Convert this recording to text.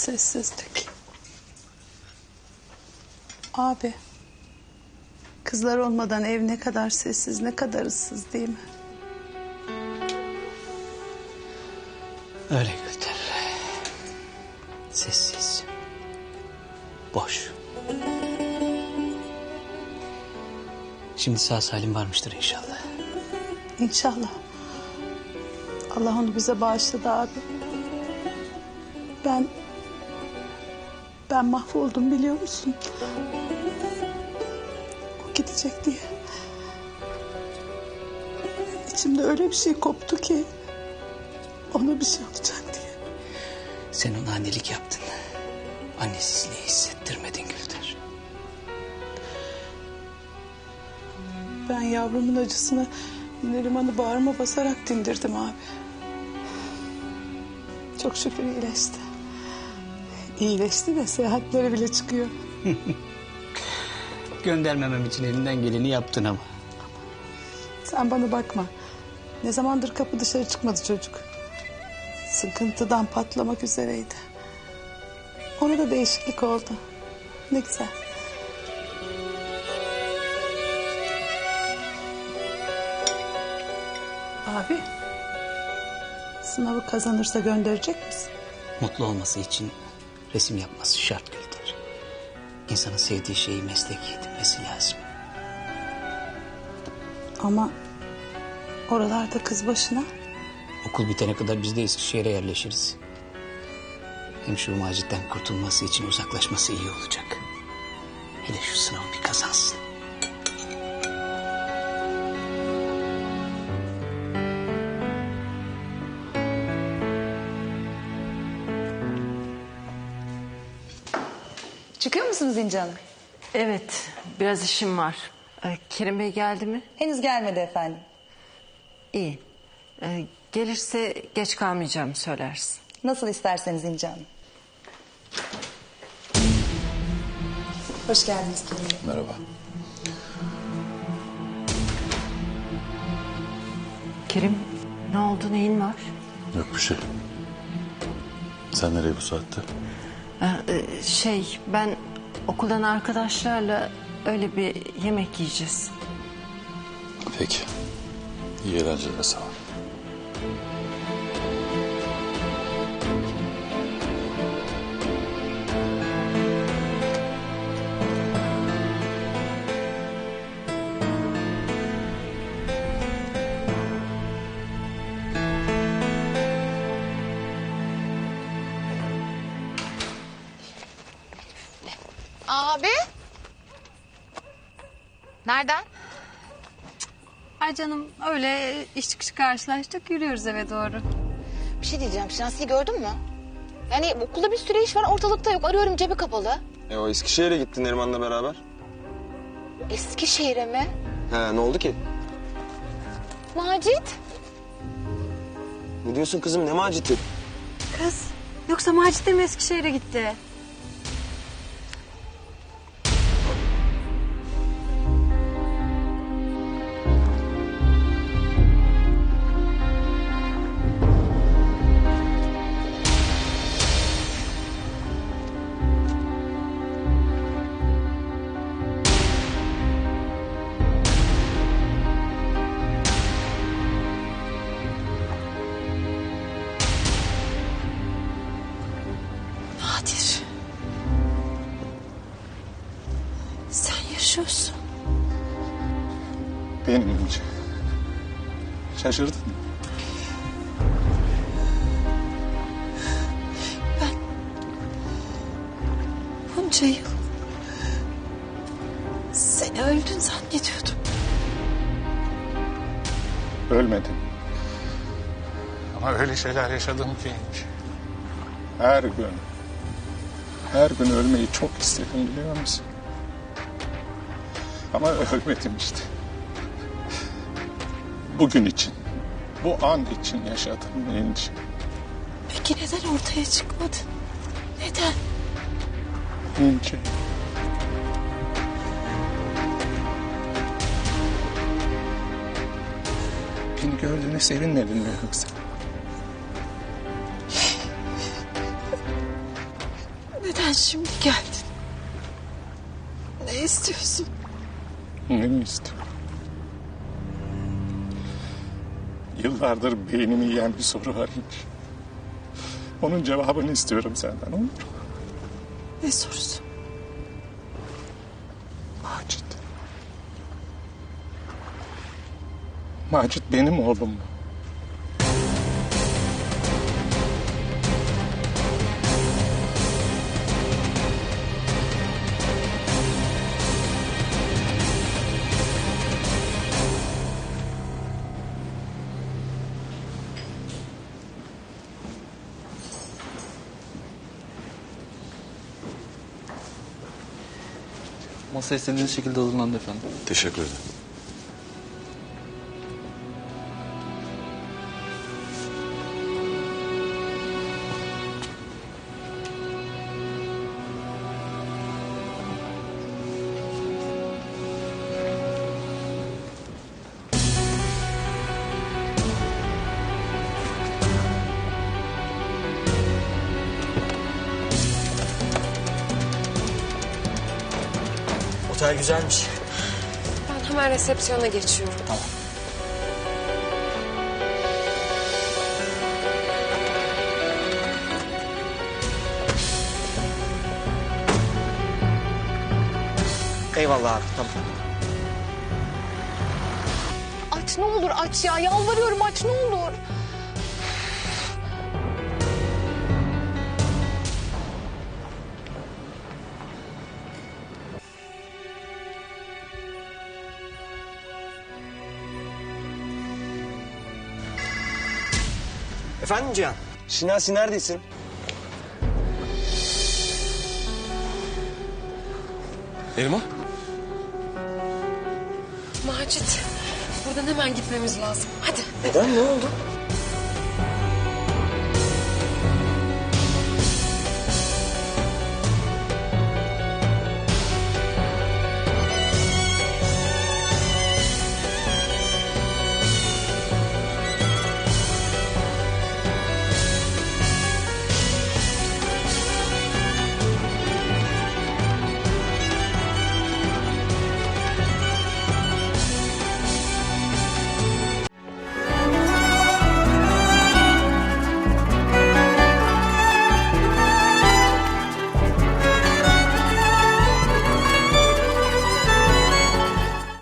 Sessizlik. Abi. Kızlar olmadan ev ne kadar sessiz, ne kadar ıssız değil mi? Öyle Gülter. Sessiz. Boş. Şimdi sağ salim varmıştır inşallah. İnşallah. Allah onu bize bağışladı abi. Ben... Ben mahvoldum biliyor musun? O gidecek diye. İçimde öyle bir şey koptu ki... Ona bir şey olacak diye. Sen ona annelik yaptın. Annesizliği hissettirmedin Gülter. Ben yavrumun acısını Neriman'ı bağrıma basarak dindirdim abi. Çok şükür iyileşti. İyileşti ve seyahatlere bile çıkıyor. Göndermemem için elinden geleni yaptın ama. Sen bana bakma. Ne zamandır kapı dışarı çıkmadı çocuk. Sıkıntıdan patlamak üzereydi. Ona da değişiklik oldu. Ne güzel. Abi. Sınavı kazanırsa gönderecek misin? Mutlu olması için resim yapması şart Gülter. İnsanın sevdiği şeyi meslek edinmesi lazım. Ama oralarda kız başına. Okul bitene kadar biz de Eskişehir'e yerleşiriz. Hem şu Macit'ten kurtulması için uzaklaşması iyi olacak. Hele şu sınavı bir kazansın. Çıkıyor musunuz İnci Hanım? Evet, biraz işim var. Ee, Kerim Bey geldi mi? Henüz gelmedi efendim. İyi. Ee, gelirse geç kalmayacağımı söylersin. Nasıl isterseniz İnci Hanım. Hoş geldiniz Kerim Bey. Merhaba. Kerim, ne oldu, neyin var? Yok bir şey. Sen nereye bu saatte? Ee, e, şey, ben okuldan arkadaşlarla öyle bir yemek yiyeceğiz. Peki. İyi eğlenceler sana. Abi. Nereden? Ay canım öyle iş çıkışı karşılaştık yürüyoruz eve doğru. Bir şey diyeceğim. Şinasi'yi gördün mü? Yani okulda bir sürü iş var ortalıkta yok. Arıyorum cebi kapalı. E o Eskişehir'e gitti Neriman'la beraber. Eskişehir'e mi? He ne oldu ki? Macit. Ne diyorsun kızım ne maciti? Kız yoksa Macit de mi Eskişehir'e gitti? Benim önce. Şaşırdın mı? Bunca yıl seni öldün zannediyordum. Ölmedim. Ama öyle şeyler yaşadım ki. Her gün, her gün ölmeyi çok istedim biliyor musun? Ama ölmedim işte. Bugün için, bu an için yaşadım İnci. Peki neden ortaya çıkmadın? Neden? İnci. Beni gördüğüne sevinmedin mi yoksa? Sen şimdi geldin. Ne istiyorsun? Ne mi istiyorum? Yıllardır beynimi yiyen bir soru var İnci. Onun cevabını istiyorum senden olur mu? Ne sorusu? Macit. Macit benim oğlum mu? Masa istediğiniz şekilde hazırlandı efendim. Teşekkür ederim. Otel güzelmiş. Ben hemen resepsiyona geçiyorum. Eyvallah abi tamam. Aç ne olur aç ya. Yalvarıyorum aç ne olur. Efendim Cihan? Şinasi neredesin? Elma? Macit, buradan hemen gitmemiz lazım. Hadi. Neden ne oldu?